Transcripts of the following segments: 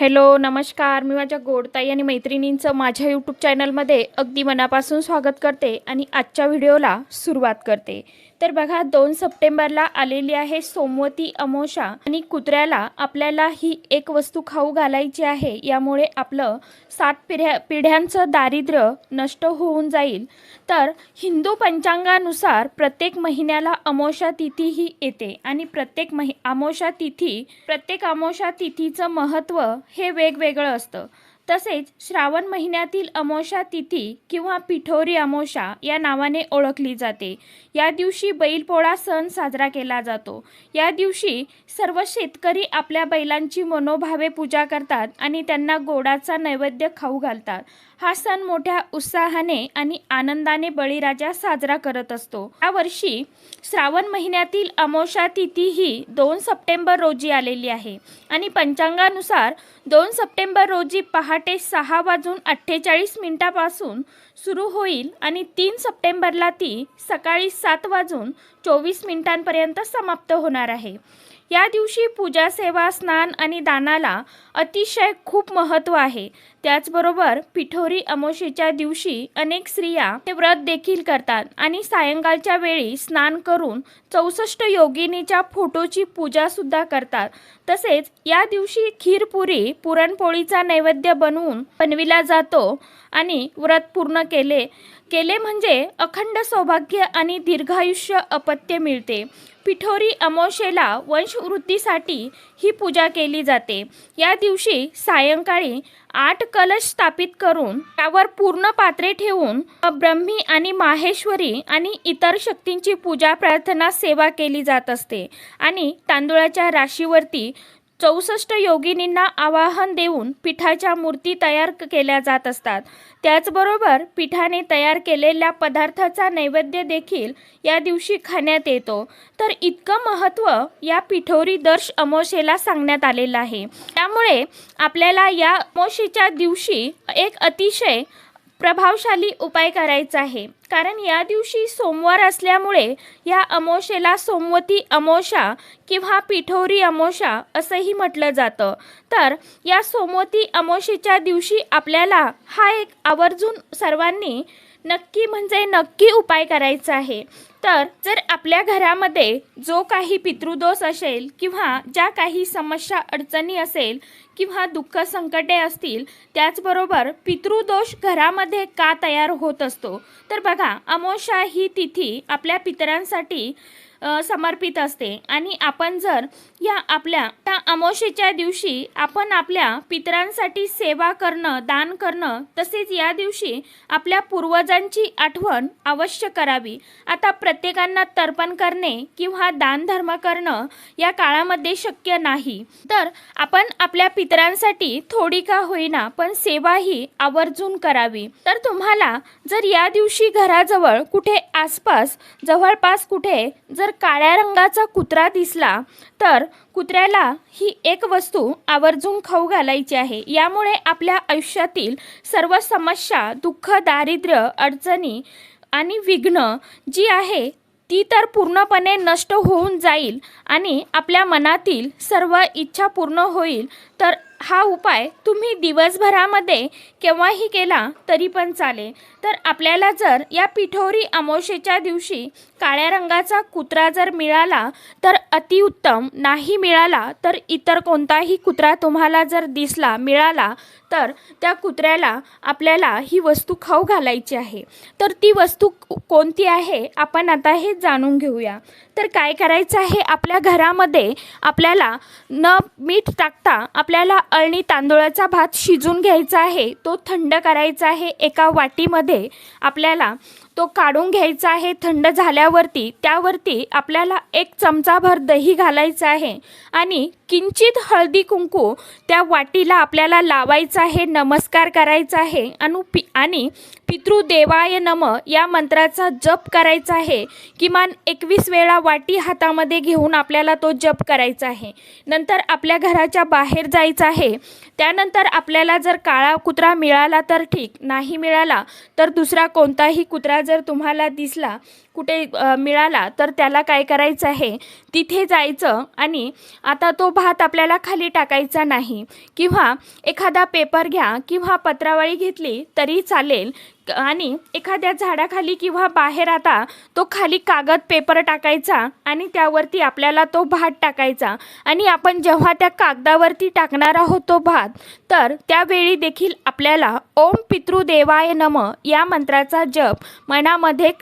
Hello नमस्कार. मी माझ्या गोडताई आणि मैत्रिणींचं माझ्या यूट्यूब चॅनलमध्ये अगदी मनापासून स्वागत करते आणि आजच्या व्हिडिओला सुरुवात करते. तर बघा दोन सप्टेंबरला आलेली आहे सोमवती अमोशा आणि कुत्र्याला आपल्याला ही एक वस्तू खाऊ घालायची आहे. यामुळे आपलं सात पिढ्या पिढ्यांचं दारिद्र्य नष्ट होऊन जाईल. तर हिंदू पंचांगानुसार प्रत्येक महिन्याला अमोशा तिथी ही येते आणि प्रत्येक महि अमोशा तिथी प्रत्येक अमोशा तिथीचं महत्त्व हे वेगवेगळं असतं. तसेच श्रावण महिन्यातील अमोशा तिथी किंवा पिठोरी अमोशा या नावाने ओळखली जाते. या दिवशी बैलपोळा सण साजरा केला जातो. या दिवशी सर्व शेतकरी आपल्या बैलांची मनोभावे पूजा करतात आणि त्यांना गोडाचा नैवेद्य खाऊ घालतात. हा सण मोठ्या उत्साहाने आणि आनंदाने बळीराजा साजरा करत असतो. यावर्षी श्रावण महिन्यातील अमोशा तिथी ही दोन सप्टेंबर रोजी आलेली आहे आणि पंचांगानुसार दोन सप्टेंबर रोजी पहाट सहा वाजून अठ्ठेचाळीस मिनिटापासून सुरू होईल आणि तीन सप्टेंबरला ती सकाळी सात वाजून चोवीस मिनिटांपर्यंत समाप्त होणार आहे. या दिवशी पूजा सेवा स्नान आणि दानाला अतिशय खूप महत्त्व आहे. त्याचबरोबर पिठोरी अमावस्येच्या दिवशी अनेक स्त्रिया हे व्रत देखील करतात आणि सायंकाळच्या वेळी स्नान करून चौसष्ट योगिनीच्या फोटोची पूजासुद्धा करतात. तसेच या दिवशी खीरपुरी पुरणपोळीचा नैवेद्य बनवून बनविला जातो आणि व्रत पूर्ण केले. केले म्हणजे अखंड सौभाग्य आणि दीर्घायुष्य अपत्य मिळते. पिठोरी अमावस्येला वंशवृद्धीसाठी ही पूजा केली जाते. या दिवशी सायंकाळी आठ कलश स्थापित करून त्यावर पूर्ण पात्रे ठेवून ब्रह्मी आणि माहेश्वरी आणि इतर शक्तींची पूजा प्रार्थना सेवा केली जात असते. आणि तांदुळाच्या राशीवरती चौसष्ट योगिनींना आवाहन देऊन पिठाच्या मूर्ती तयार केल्या जात असतात. त्याचबरोबर पिठाने तयार केलेल्या पदार्थाचा नैवेद्य देखील या दिवशी खाण्यात येतो. तर इतकं महत्त्व या पिठोरी दर्श अमोशेला सांगण्यात आलेलं आहे. त्यामुळे आपल्याला या अमोशीच्या दिवशी एक अतिशय प्रभावशाली उपाय करायचा आहे. कारण या दिवशी सोमवार असल्यामुळे या अमोशेला सोमवती अमोशा किंवा पिठोरी अमोशा असंही म्हटलं जातं. तर या सोमवती अमोशेच्या दिवशी आपल्याला हा एक आवर्जून सर्वांनी नक्की म्हणजे नक्की उपाय करायचा आहे. तर जर आपल्या घरामध्ये जो काही पितृदोष असेल किंवा ज्या काही समस्या अडचणी असेल किंवा दुःख संकटे असतील त्याचबरोबर पितृदोष घरामध्ये का तयार होत असतो? तर बघा अमोशा ही तिथी आपल्या पितरांसाठी समर्पित असते. आणि आपण जर या आपल्या त्या अमावस्येच्या दिवशी आपण आपल्या पितरांसाठी सेवा करणं दान करणं तसेच या दिवशी आपल्या पूर्वजांची आठवण अवश्य करावी. आता प्रत्येकांना तर्पण करणे किंवा दान धर्म करणं या काळामध्ये शक्य नाही. तर आपण आपल्या पितरांसाठी थोडी का होईना पण सेवा ही आवर्जून करावी. तर तुम्हाला जर या दिवशी घराजवळ कुठे आसपास जवळपास कुठे जर काळ्या रंगाचा कुत्रा दिसला तर कुत्र्याला ही एक वस्तू आवर्जून खाऊ घालायची आहे. यामुळे आपल्या आयुष्यातील सर्व समस्या दुःख दारिद्र्य अडचणी आणि विघ्न जी आहे ती तर पूर्णपणे नष्ट होऊन जाईल आणि आपल्या मनातील सर्व इच्छा पूर्ण होईल तर हा उपाय तुम्ही दिवसभरामध्ये केव्हाही केला तरी पण चालेल. तर आपल्याला जर या पिठोरी अमावशेच्या दिवशी काळ्या रंगाचा कुत्रा जर मिळाला तर अतिउत्तम नाही मिळाला तर इतर कोणताही कुत्रा तुम्हाला जर दिसला मिळाला तर त्या कुत्र्याला आपल्याला ही वस्तू खाऊ घालायची आहे. तर ती वस्तू कोणती आहे? आपण आता हे जाणून घेऊया. तर काय करायचं आहे? आपल्या घरामध्ये आपल्याला न मीठ टाकता आपल्याला अळणी तांदूळाचा भात शिजून घ्यायचा आहे. तो थंड करायचा आहे. एका वाटीमध्ये आपल्याला तो काढून घ्यायचा आहे. थंड झाल्यावरती त्यावरती आपल्याला एक चमचाभर दही घालायचं आहे. आणि किंचित हळदी कुंकू त्या वाटीला आपल्याला लावायचं आहे नमस्कार करायचा आहे. अनु पि आणि पितृदेवाय नम या मंत्राचा जप करायचा आहे. किमान एकवीस वेळा वाटी हातामध्ये घेऊन आपल्याला तो जप करायचा आहे. नंतर आपल्या घराच्या बाहेर जायचं आहे. त्यानंतर आपल्याला जर काळा कुत्रा मिळाला तर ठीक. नाही मिळाला तर दुसरा कोणताही कुत्रा जर तुम्हाला दिसला कुठे मिळाला तर त्याला काय करायचं आहे? तिथे जायचं आणि आता तो भात आपल्याला खाली टाकायचा नाही. किंवा एखादा पेपर घ्या किंवा पत्रावळी घेतली तरी चालेल. क- आणि एखाद्या झाडाखाली किंवा बाहेर आता तो खाली कागद पेपर टाकायचा आणि त्यावरती आपल्याला तो भात टाकायचा. आणि आपण जेव्हा त्या कागदावरती टाकणार आहोत तो भात तर त्यावेळी देखील आपल्याला ओम पितृदेवाय नम या मंत्राचा जप मनामध्ये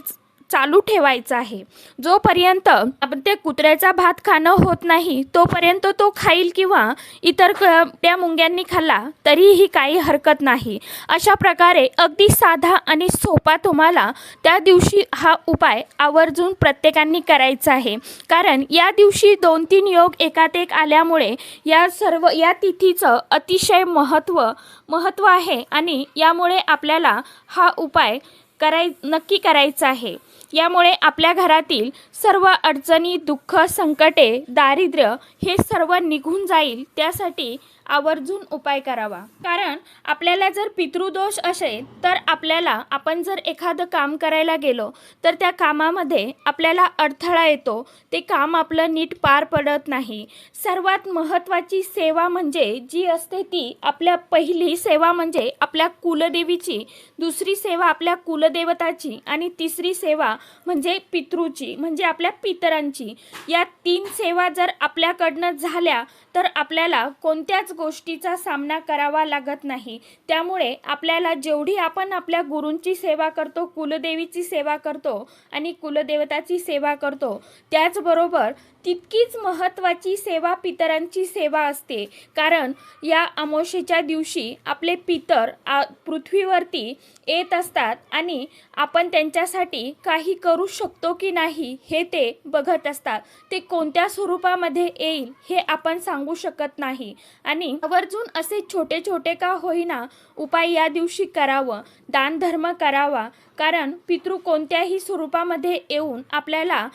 चालू ठेवायचा आहे. जोपर्यंत आपण ते कुत्र्याचा भात खाणं होत नाही तोपर्यंत तो खाईल किंवा इतर क- त्या मुंग्यांनी खाल्ला तरीही काही हरकत नाही. अशा प्रकारे अगदी साधा आणि सोपा तुम्हाला त्या दिवशी हा उपाय आवर्जून प्रत्येकांनी करायचा आहे. कारण या दिवशी दोन तीन योग एकात एक आल्यामुळे या सर्व या तिथीचं अतिशय महत्त्व महत्त्व आहे आणि यामुळे आपल्याला हा उपाय कराय नक्की करायचा आहे. यामुळे आपल्या घरातील सर्व अडचणी दुःख संकटे दारिद्र्य हे सर्व निघून जाईल. त्यासाठी आवर्जून उपाय करावा. कारण आपल्याला जर पितृदोष असेल तर आपल्याला आपण जर एखादं काम करायला गेलो तर त्या कामामध्ये आपल्याला अडथळा येतो. ते काम आपलं नीट पार पडत नाही. सर्वात महत्त्वाची सेवा म्हणजे जी असते ती आपल्या पहिली सेवा म्हणजे आपल्या कुलदेवीची दुसरी सेवा आपल्या कुलदेवताची आणि तिसरी सेवा म्हणजे पितृची म्हणजे आपल्या पितरांची. या तीन सेवा जर आपल्याकडनं झाल्या तर आपल्याला कोणत्याच गोष्टीचा सामना करावा लागत नाही. त्यामुळे आपल्याला जेवढी आपण आपल्या गुरूंची सेवा करतो कुलदेवीची सेवा करतो आणि कुलदेवताची सेवा करतो त्याचबरोबर तितकीच महत्त्वाची सेवा पितरांची सेवा असते. कारण या अमावस्येच्या दिवशी आपले पितर आ पृथ्वीवरती येत असतात आणि आपण त्यांच्यासाठी काही करू शकतो की नाही हे ते बघत असतात. ते कोणत्या स्वरूपामध्ये येईल हे आपण सांगू शकत नाही. आणि आवर्जून असे छोटे छोटे का होईना उपाय या दिवशी करावं. दानधर्म करावा. कारण पितृ कोणत्याही स्वरूपामध्ये येऊन आपल्याला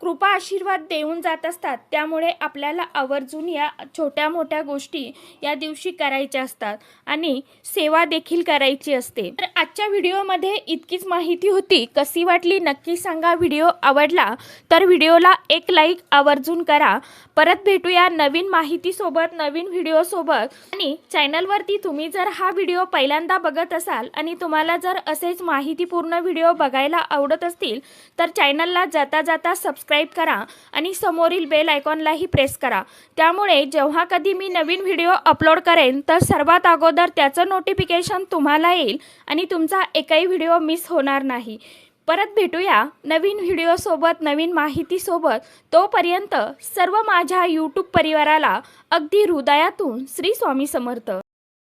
कृपा आशीर्वाद देऊन जात असतात. त्यामुळे आपल्याला आवर्जून या छोट्या मोठ्या गोष्टी या दिवशी करायच्या असतात आणि सेवा देखील करायची असते. तर आजच्या व्हिडिओमध्ये इतकीच माहिती होती. कशी वाटली नक्की सांगा. व्हिडिओ आवडला तर व्हिडिओला एक लाईक आवर्जून करा. परत भेटूया नवीन माहितीसोबत नवीन व्हिडिओसोबत. आणि चॅनलवरती तुम्ही जर हा व्हिडिओ पहिल्यांदा बघत असाल आणि तुम्हाला तुम्हाला जर असेच माहितीपूर्ण व्हिडिओ बघायला आवडत असतील तर चॅनलला जाता जाता सबस्क्राईब करा आणि समोरील बेल आयकॉनलाही प्रेस करा. त्यामुळे जेव्हा कधी मी नवीन व्हिडिओ अपलोड करेन तर सर्वात अगोदर त्याचं नोटिफिकेशन तुम्हाला येईल आणि तुमचा एकही व्हिडिओ मिस होणार नाही. परत भेटूया नवीन व्हिडिओसोबत नवीन माहितीसोबत तोपर्यंत सर्व माझ्या यूट्यूब परिवाराला अगदी हृदयातून श्री स्वामी समर्थ.